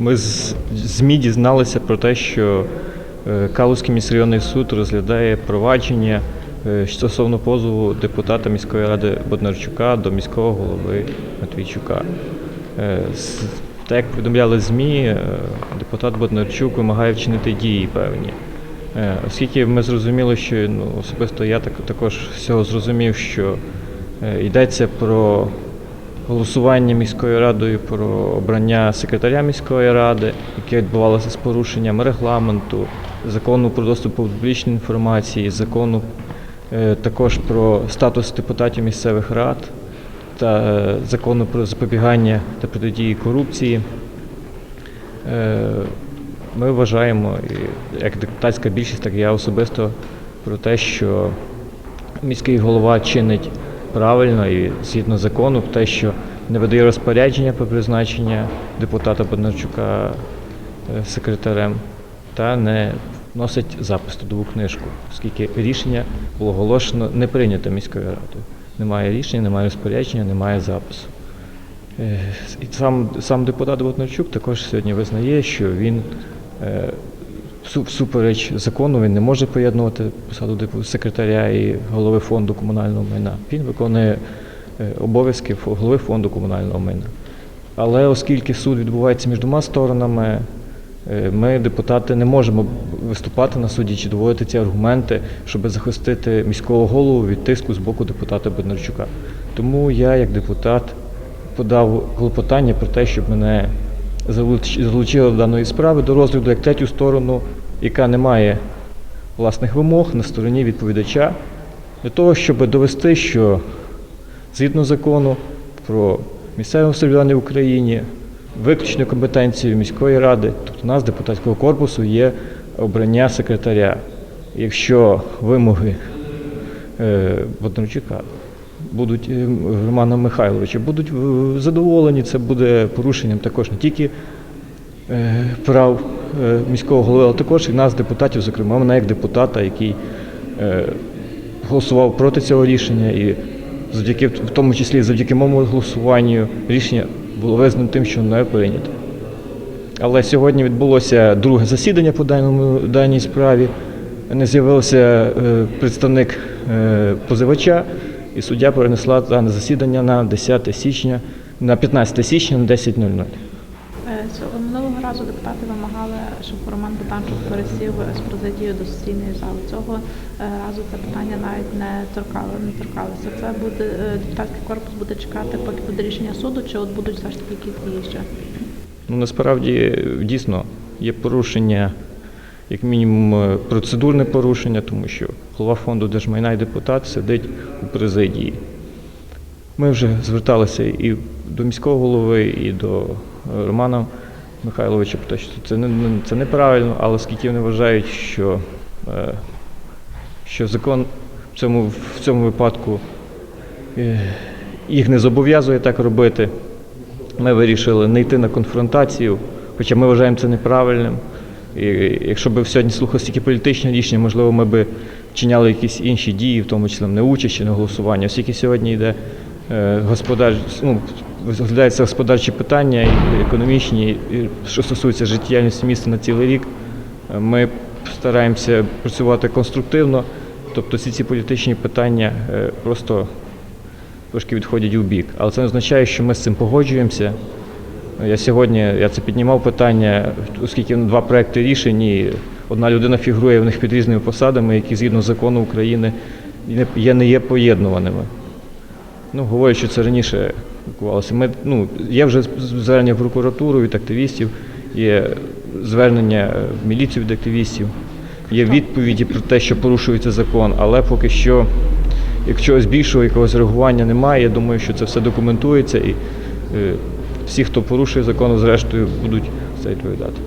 Ми з ЗМІ дізналися про те, що е, Калузький міськрайонний суд розглядає провадження е, стосовно позову депутата міської ради Боднарчука до міського голови Матвійчука. Е, Так як повідомляли ЗМІ, депутат Боднарчук вимагає вчинити дії певні. Оскільки ми зрозуміли, що ну, особисто я так, також з цього зрозумів, що йдеться про голосування міською радою про обрання секретаря міської ради, яке відбувалося з порушенням регламенту, закону про доступ до публічної інформації, закону е, також про статус депутатів місцевих рад та е, закону про запобігання та протидії корупції. Е, Ми вважаємо, як депутатська більшість, так і я особисто про те, що міський голова чинить правильно і згідно закону, те, що не видає розпорядження про призначення депутата Бондарчука е, секретарем та не вносить запис трудову книжку, оскільки рішення було оголошено не прийнято міською радою. Немає рішення, немає розпорядження, немає запису. Е, І сам, сам депутат Бондарчук також сьогодні визнає, що він е, всупереч закону він не може поєднувати посаду секретаря і голови фонду комунального майна. Він виконує е, обов'язки голови фонду комунального майна. Але оскільки суд відбувається між двома сторонами, е, ми, депутати, не можемо виступати на суді чи доводити ці аргументи, щоб захистити міського голову від тиску з боку депутата Бондарчука. Тому я, як депутат, подав клопотання про те, щоб мене залучили до даної справи до розгляду як третю сторону, яка не має власних вимог на стороні відповідача, для того, щоб довести, що згідно закону про місцеве самоврядування в Україні, виключною компетенцією міської ради, тобто нас депутатського корпусу, є обрання секретаря. Якщо вимоги е, Бондарчука будуть е, Романа Михайловича будуть е, задоволені, це буде порушенням також не тільки прав міського голови, але також і нас, депутатів, зокрема, мене як депутата, який е, голосував проти цього рішення, і завдяки, в тому числі завдяки моєму голосуванню, рішення було визнано тим, що не прийнято. Але сьогодні відбулося друге засідання по даному, даній справі. Не з'явився е, представник е, позивача, і суддя перенесла дане засідання на 10 січня, на 15 січня на 10.00. Е, цього- Минулого разу депутати вимагали, щоб Роман Бутанчук пересів з президії до сесійної зали. Цього е, разу це питання навіть не торкало, не торкалося. Це буде е, депутатський корпус буде чекати, поки буде рішення суду, чи от будуть все ж таки якісь дії ще? Ну, насправді дійсно є порушення, як мінімум, процедурне порушення, тому що голова фонду держмайна і депутат сидить у президії. Ми вже зверталися і до міського голови, і до про те, що це, не, не- це неправильно, але оскільки вони вважають, що, е, що закон в цьому, в цьому випадку е, їх не зобов'язує так робити, ми вирішили не йти на конфронтацію, хоча ми вважаємо це неправильним. І якщо б сьогодні слухали стільки політичне рішення, можливо, ми б вчиняли якісь інші дії, в тому числі не участь чи не голосування. Оскільки сьогодні йде е, господар... ну, розглядаються господарчі питання, і економічні, і що стосується життєдіяльності міста на цілий рік, е, ми стараємося працювати конструктивно. Тобто всі ці політичні питання е, просто трошки відходять у бік. Але це не означає, що ми з цим погоджуємося. Я сьогодні я це піднімав питання, оскільки два проекти рішень, і одна людина фігурує в них під різними посадами, які згідно закону України є, не є поєднуваними. Ну, говорять, що це раніше відбувалося. Ми, ну, є вже звернення в прокуратуру від активістів, є звернення в міліцію від активістів, є відповіді про те, що порушується закон, але поки що, якщо більшого якогось реагування немає, я думаю, що це все документується і е, всі, хто порушує закон, зрештою будуть за це відповідати.